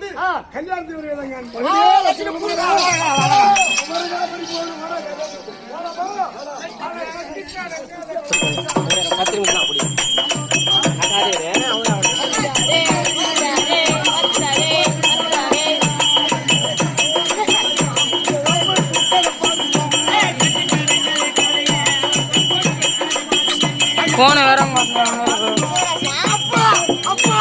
கொண்டு ஆ. கல்யாணத்தை வருவதாங்க ஆ, லட்சுமி புரியுதா? பத்து நிமிஷம் அப்படி போன வேற அப்பா அப்பா.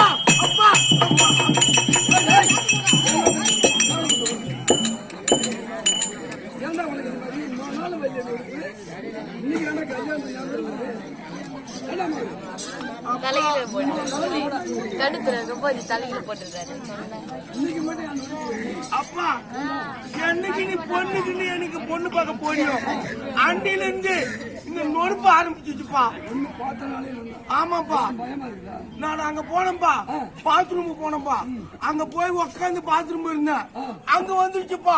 தலையில போட்டுருக்காரு. அந்த அப்பா என்னைக்கு நீ பொண்ணுக்குன்னு எனக்கு பொண்ணு பார்க்க போனியும் அண்டில இருந்து இந்த நொறுப்பு ஆரம்பிச்சுச்சுப்பா. ஆமாப்பா. நான் அங்க போனேன்பா. பாத்ரூம் போனேன்பா. அங்க போய் உட்காந்து பாத்ரூம் இருந்தேன் அங்க வந்துருச்சுப்பா.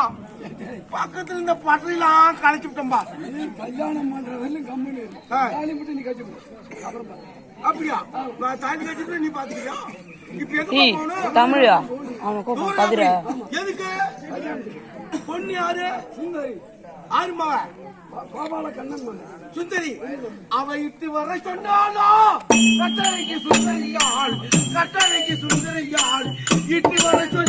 பக்கத்துல இருந்த பட்டறையெல்லாம் களைச்சு விட்டேன்பா. கல்யாணம் பண்ற வரையிலும் போடு. அப்புறம். அப்படியா? தாலி கட்டிட்டு நீ போகணும் தமிழா? கதிர. எதுக்கு? பொண்ணு யாரு? சுந்தரி ஆறுமாவ கண்ணன். சுந்தரி. அவ இட்டு வர சொன்னாலோ கட்டளைக்கு சுந்தரியாள் கட்டளைக்கு சுந்தரியாள் இட்டு வர சொல்லியிருந்தா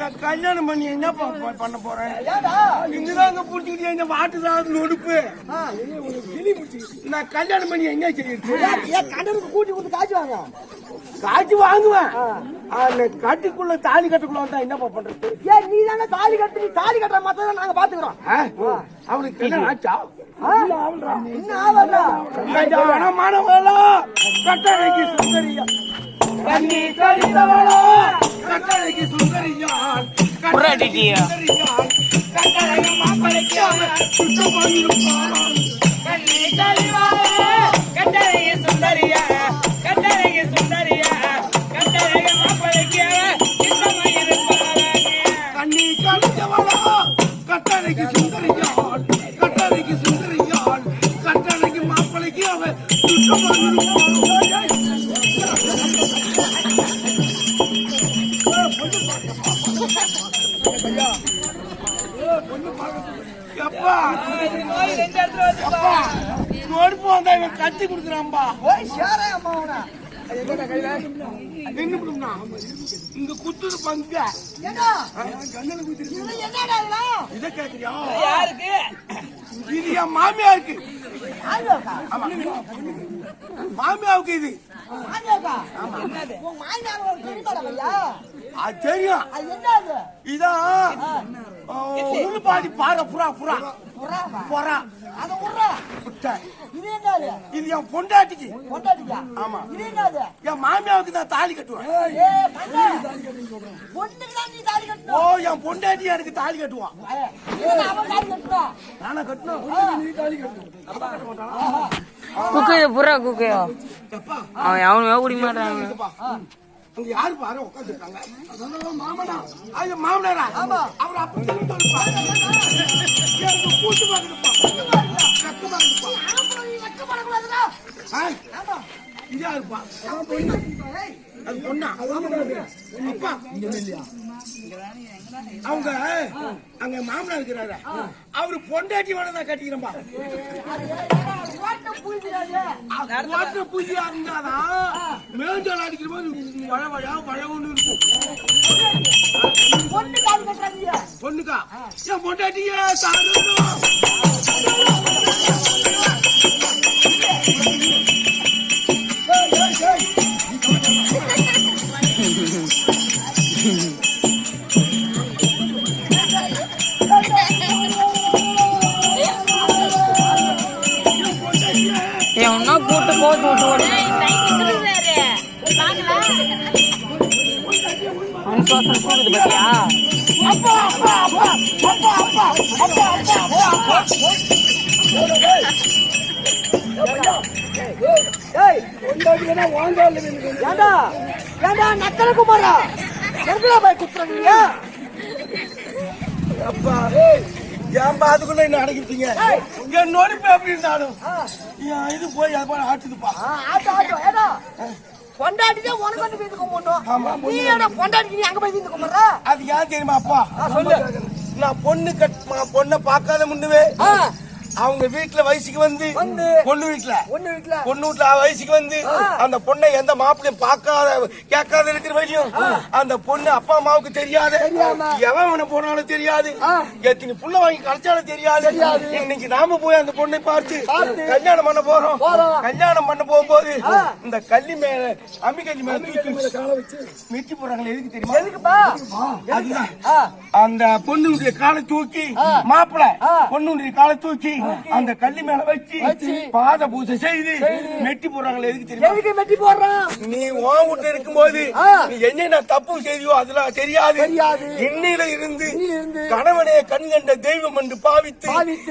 நான் கல்யாணம் பண்ணி என்ன பண்ண போறேன்? இங்கதாங்க புடிச்சுக்கிட்டு என்ன உனக்கு கிளி பிடிச்சிக்கிச்சு. நான் கல்யாணம் பண்ணி என்ன செய்யுது கடனுக்கு கூட்டி கொடுத்து காய்ச்சி வாங்க. காய்ச்சி வாங்குவேன். அந்த கட்டிக்குள்ள தாலி கட்டுக்குள்ள வந்தா என்னப்பா பண்றது? ஏன் நீ தானே தாலி கட்டு நீ தாலி கட்டுற மத்த நாங்க பாத்துக்கிறோம்? அவனுக்கு கல்யாணம் ஆச்சா? ஆவல்ல கல்யாணமானவளோ கட்டளைக்கு சுந்தரியா? கண்ணி கழிந்தவளோ கட்டளைக்கு மாப்பிளைக்கு அவன் கண்ணி கழிவாளே சுந்தரியா நோடுப்பு வந்தா இவன் கத்தி கொடுக்குறான்பா போய் இங்க குத்துது பங்க என்னடா இத கேக்குறியா இது என் மாமியாருக்கு. மாமியாவுக்கு இது. அது தெரியும். இதான் உள்பாடி பாறை புறா புறா. புறா. அதை புட்டை. இது என்ன அது இது என் பொண்டாட்டிக்கு. கொண்டாட்டிக்கா ஆமா. இது என்ன அது என் மாமியாவுக்கு தான் தாலி கட்டுவேன். பொண்ணுக்கு தான் நீ தாலி ஓ கட்டணும் என் பொண்டாட்டி எனக்கு தாலி கட்டுவான். அவன் தாலி கட்டணும். நானா கட்டணும்? நீ தாலி கட்டணும். குக்கையோ புறா குக்கையோ. அவன் அவனுமே குடிக்க மாட்டான். அங்க யாரு பாரு உட்காந்துருக்காங்க மாமனா அது மாமனாரா? ஆமா. அவர் அப்ப சொல்லி சொல்லுப்பா எனக்கு கூட்டு. ஆமா. இது யாருப்பா அது பொண்ணா? அப்பா. அவங்க அங்க மாமனார் இருக்கிறாரு? அவரு பொண்டாட்டி கட்டிக்கிறப்பா ஓட்ட புரிஞ்சுடாது. ஓட்ட பூஜையா இருந்தாதான் மேஞ்சல் அடிக்கிற போது வழ வழ வழவுன்னு இருக்கும். பொண்ணுக்கா? என் பொண்டாட்டியே சாதணும் ஏண்டா? ஏண்டா? நக்கல குமாரா? எங்கடா போய் குத்துறீங்க அப்பா ஏன்பா அதுக்குள்ள என்ன அடக்கிட்டீங்க என் நொடிப்பு எப்படி இருந்தாலும். என் இது போய் அது போல ஆட்டுதுப்பா. ஆட்டோ ஆட்டோ ஏடா. பொண்டாட்டியே உனக்கு வந்து வீட்டுக்கு போடணும் நீ ஏடா பொண்டாட்டி அங்க போய் வீட்டுக்கு போடுற அது ஏன் தெரியுமா அப்பா? நான் பொண்ணு கட் பொண்ணை பார்க்காத முன்னுவே அவங்க வீட்டுல வயசுக்கு வந்து. பொண்ணு வீட்டுல ஒண்ணு வீட்டுல பொண்ணு வீட்டுல வயசுக்கு வந்து அந்த பொண்ணை எந்த மாப்பிளையும் பார்க்காத கேட்காத இருக்கிற வரையும் அந்த பொண்ணு அப்பா அம்மாவுக்கு தெரியாது. எவன் போனாலும் தெரியாது. எத்தனை புள்ள வாங்கி கலைச்சாலும் தெரியாது. இன்னைக்கு நாம போய் அந்த பொண்ணை பார்த்து கல்யாணம் பண்ண போறோம். கல்யாணம் பண்ண போகும்போது இந்த கள்ளி மேல அம்மி கள்ளி மேல தூக்கி மிச்சி போறாங்களே எதுக்கு தெரியுமா? அதுதான். அந்த பொண்ணுடைய காலை தூக்கி மாப்பிள பொண்ணுடைய காலை தூக்கி அந்த கல்லி மேல வச்சு பாத பூஜை செய்து மெட்டி போடுறாங்களே எதுக்கு தெரியுமா? எதுக்கு வெட்டி போடுறான்? நீ உன் வீட்டுல இருக்கும்போது. நீ என்னென்ன தப்பு செய்தியோ அதெல்லாம் தெரியாது. தெரியாது. இன்னில இருந்து கணவனே கண் கண்ட தெய்வம் என்று பாவித்து.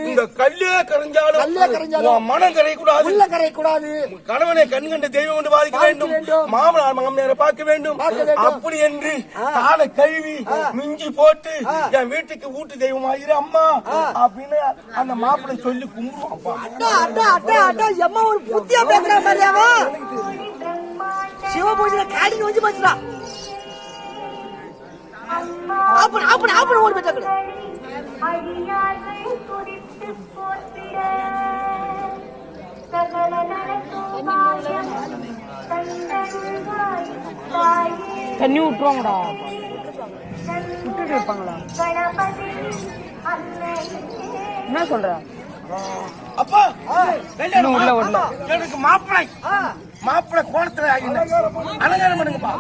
இந்த கல்லே கரைஞ்சாலும் மனம் கரையக்கூடாது. உள்ள கரை கூடாது கணவனை கண் கண்ட தெய்வம் என்று பாதிக்க வேண்டும். மாமனார் மாமனாரை பார்க்க வேண்டும். அப்படி என்று காலை கழுவி மிஞ்சி போட்டு என் வீட்டுக்கு வீட்டு தெய்வம் ஆகிற அம்மா அப்படின்னு அந்த மாப்பிள்ளை சொல்லி கும்பிடுவான்ப்பா அட்டா அட்டா அட்டா அட்டா எம்மா ஒரு புத்தியா பேசுற மாதிரியாவா சிவ பூஜையில காடி வந்து போச்சுடா. ஆப்பன் ஆப்பன் ஆப்பன் ஓடி போயிட்டாங்க தண்ணி விட்டுருவாங்கடா விட்டுட்டு இருப்பாங்களா என்ன சொல்ற? அப்பா இன்னும் உள்ள வரல. எனக்கு மாப்பிள்ளை. மாப்பிள்ளை கோலத்துல. அலங்காரம் பண்ணுங்கப்பா.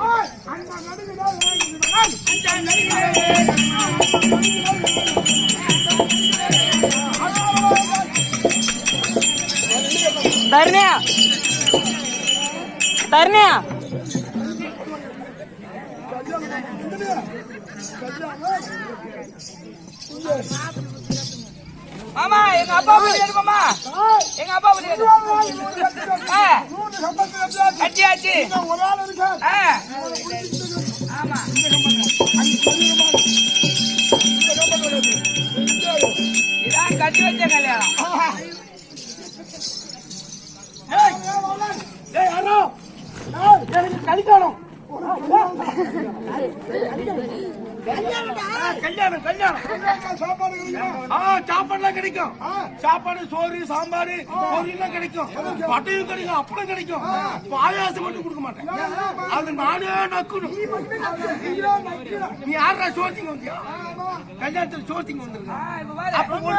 தருணியா. தருணியா. மாமா எங்க அப்பா பத்தி எடுப்போமா? எங்க அப்பா பத்தி கட்டியாச்சு. ஆமா. இதான் கட்டி வச்ச கல்யாணம். ஏய், ஏய், யாரோ? ஏய், எனக்கு கல்யாணம் கல்யாணம் கல்யாணம். ஆ சாப்பாடுலாம் கிடைக்கும். சாப்பாடு சோறு சாம்பார் பொரியெல்லாம் கிடைக்கும். பட்டையும் கிடைக்கும் அப்பளம் கிடைக்கும். பாயாசம் மட்டும் கொடுக்க மாட்டேன். அது நானே நக்கணும். நீ யாரா சோத்திங்க வந்தியா? கல்யாணத்துல சோத்திங்க வந்துருக்க? அப்ப ஒரு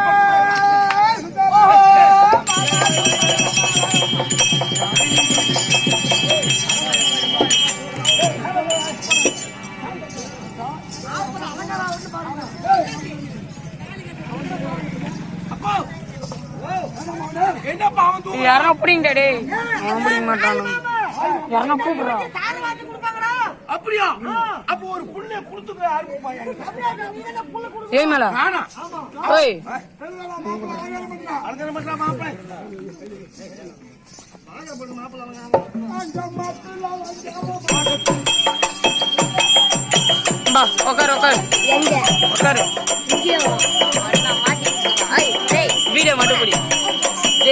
யாரும் அப்படிங்க டே அவன் பிடிக்க மாட்டானு யாரும் கூப்பிடுறான் அப்படியா அப்ப ஒரு வீடியோ மட்டும் பிடி.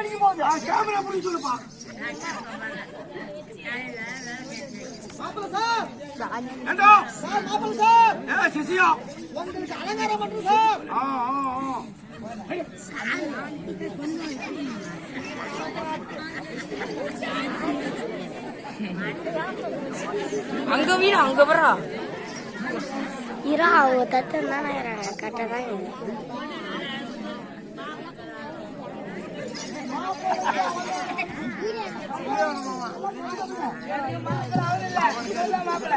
வெடிக்க போகுது கேமரா பிடிச்சி சொல்லுப்பா மாப்பிள்ள சார். ஏண்டா? சார் மாப்பிள்ள சார். ஏ சிசியா? உங்களுக்கு அலங்காரம் பண்றோம் சார். ஆ ஆ ஆ. அங்க வீடு அங்க வரா இரா அவங்க தட்டு தானே தான் மாப்பிள்ள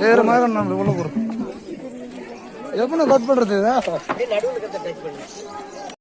வேறு மாதிரி நம்ம உள்ள போறோம் எப்படி கட் பண்றது இதை?